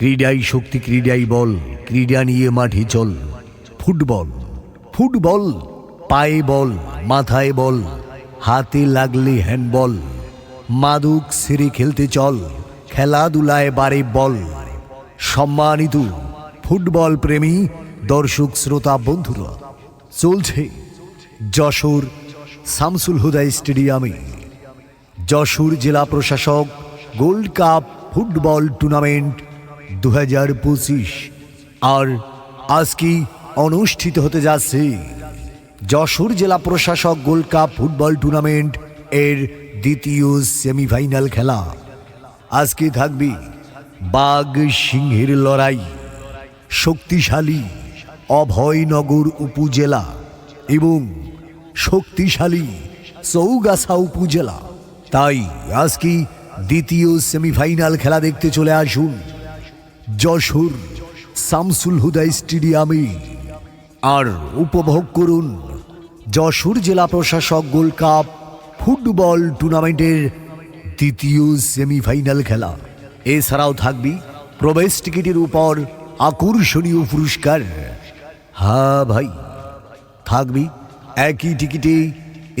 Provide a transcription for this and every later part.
ক্রীড়াই শক্তি, ক্রীড়াই বল, ক্রীড়া নিয়ে মাঠে চল। ফুটবল ফুটবল, পায়ে বল, মাথায় বল, হাতে লাগলে হ্যান্ডবল, মাদুক সেরে খেলতে চল, খেলাধুলায় বারে বল। সম্মানিত ফুটবল প্রেমী, দর্শক, শ্রোতা, বন্ধুরা, চলছে যশোর শামসুল হুদা স্টেডিয়ামে। যশোর জেলা প্রশাসক গোল্ড কাপ ফুটবল টুর্নামেন্ট দু হাজার পঁচিশ। আর আজকে অনুষ্ঠিত হতে যাচ্ছে? যশোর জেলা প্রশাসক গোল্ড কাপ ফুটবল টুর্নামেন্ট এর দ্বিতীয় সেমিফাইনাল খেলা। আজকে থাকবে? বাঘ সিংহের লড়াই। শক্তিশালী অভয়নগর উপজেলা এবং শক্তিশালী চৌগাছা উপজেলা। তাই আজকে দ্বিতীয় সেমিফাইনাল খেলা দেখতে চলে আসুন। যশোর শামসুল হুদা স্টেডিয়ামে আর উপভোগ করুন যশোর জেলা প্রশাসক গোল্ড কাপ ফুটবল টুর্নামেন্টের দ্বিতীয় সেমিফাইনাল খেলা। এছাড়াও থাকবে প্রবেশ টিকিটের উপর আকর্ষণীয় পুরস্কার। হ্যাঁ ভাই, থাকবি একই টিকিটে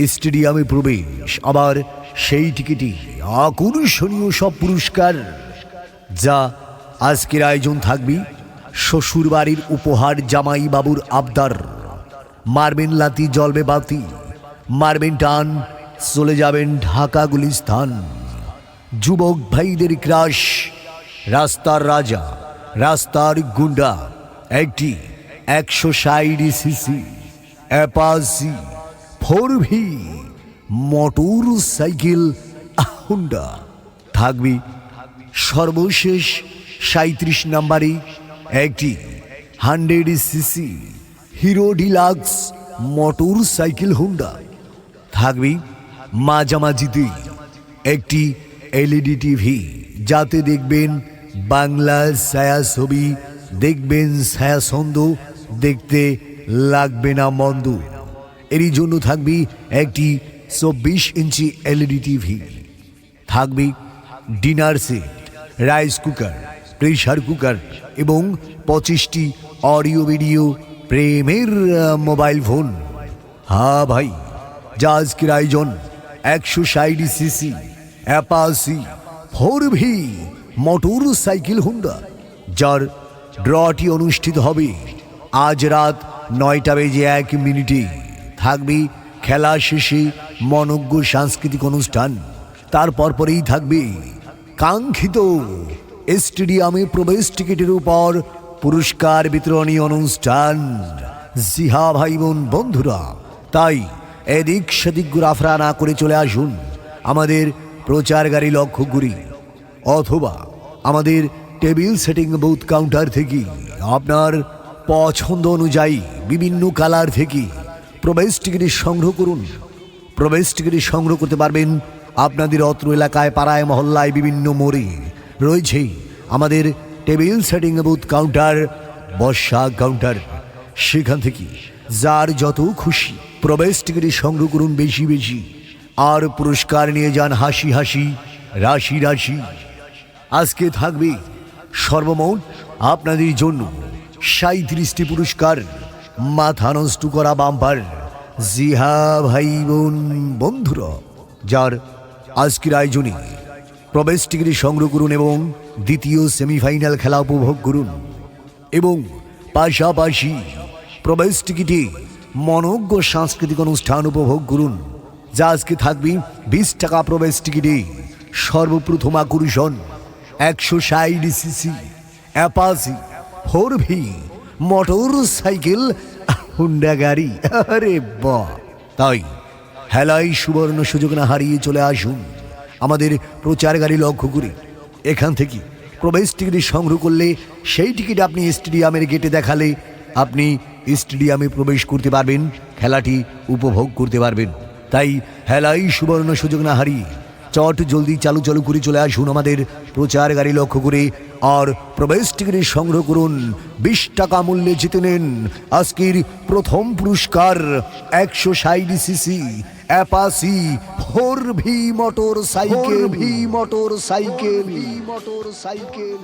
স্টেডিয়ামে প্রবেশ, আবার সেই টিকিটে আকর্ষণীয় সব পুরস্কার যা আজকের আয়োজন থাকবি? শ্বশুর বাড়ির উপহার জামাই বাবুর আবদার। মারবেন লাতি জলবে বাতি। মারবেন টান, চলে যাবেন ঢাকা গুলিস্তান। যুবক ভাইদের ক্রাশ, রাস্তার রাজা, রাস্তার গুন্ডা। একটি একশো ষাট CC Apache four V, motorcycle, Honda. থাকবি সর্বশেষ সাঁত্রিশ নাম্বারে একটি hundred CC Hero deluxe motorcycle Honda. থাকবে মাঝামাঝিতে একটি এলইডি টিভি, যাতে দেখবেন বাংলা ছায়া ছবি দেখবেন ছায়া ছন্দ দেখতে লাগবে না মন্দ। এরই জন্য থাকবে একটি চব্বিশ ইঞ্চি এলইডি টিভি। থাকবে dinner set, rice cooker pressure cooker এবং পঁচিশটি অডিও ভিডিও, প্রেমের মোবাইল ফোন। হা ভাই যা আজকের আয়োজন একশো ষাট CC, Apache, four V, motorcycle Honda, যার ড্রটি অনুষ্ঠিত হবে আজ রাত নয়টা বেজে এক মিনিটে। থাকবে খেলা শেষে মনজ্ঞ সাংস্কৃতিক অনুষ্ঠান। তারপর পরেই থাকবে কাঙ্ক্ষিত স্টেডিয়ামে প্রবেশ টিকিটের উপর পুরস্কার বিতরণী অনুষ্ঠান। জিহা ভাই বোন বন্ধুরা, তাই এদিক সেদিক ঘোরাফেরা না করে চলে আসুন আমাদের প্রচার গাড়ি লক্ষ্য করি অথবা আমাদের টেবিল সেটিং বুথ কাউন্টার থেকে আপনার পছন্দ অনুযায়ী বিভিন্ন কালার থেকে প্রবেশ টিকিট সংগ্রহ করুন। প্রবেশ টিকিট সংগ্রহ করতে পারবেন আপনাদের অত্র এলাকায় পাড়ায়, মহল্লায় বিভিন্ন মোড়ে। রয়েছে আমাদের টেবিল সেটিং বুথ কাউন্টার, বর্ষা কাউন্টার। সেখান থেকে যার যত খুশি প্রবেশ টিকিট সংগ্রহ করুন বেশি বেশি। আর পুরস্কার নিয়ে যান হাসি হাসি, রাশি রাশি। আজকে থাকবে সর্বমোট আপনাদের জন্য সাঁত্রিশটি পুরস্কার, মাথা নষ্ট করা বাম্পার। জিহা ভাই বোন, বন্ধুরা, যার আজকের আয়োজনে প্রবেশ টিকিট সংগ্রহ করুন এবং দ্বিতীয় সেমিফাইনাল খেলা উপভোগ করুন। এবং পাশাপাশি প্রবেশ টিকিটে মনজ্ঞ সাংস্কৃতিক অনুষ্ঠান উপভোগ করুন, যা আজকে থাকবে বিশ টাকা প্রবেশ টিকিটে। সর্বপ্রথম আকর্ষণ, একশো ষাট CC Apache four V motorcycle Honda গাড়ি। আরে বাহ! তাই, হেলাই সুবর্ণ সুযোগ না হারিয়ে চলে আসুন। আমাদের প্রচার গাড়ি লক্ষ্য করি এখান থেকে প্রবেশ টিকিট সংগ্রহ করলে সেই টিকিট আপনি স্টেডিয়ামের গেটে দেখালে আপনি স্টেডিয়ামে প্রবেশ করতে পারবেন, খেলাটি উপভোগ করতে পারবেন। তাই হেলাই সুবর্ণ সুযোগ না হারিয়ে চট জলদি চালু চালু করে চলে আসুন আমাদের প্রচার গাড়ি লক্ষ্য করে আর প্রবেশ টিকিট সংগ্রহ করুন। বিশ টাকা মূল্যে জিতে নেন। আজকের প্রথম পুরস্কার একশো ষাট CC Apache four V motorcycle V motorcycle V motorcycle.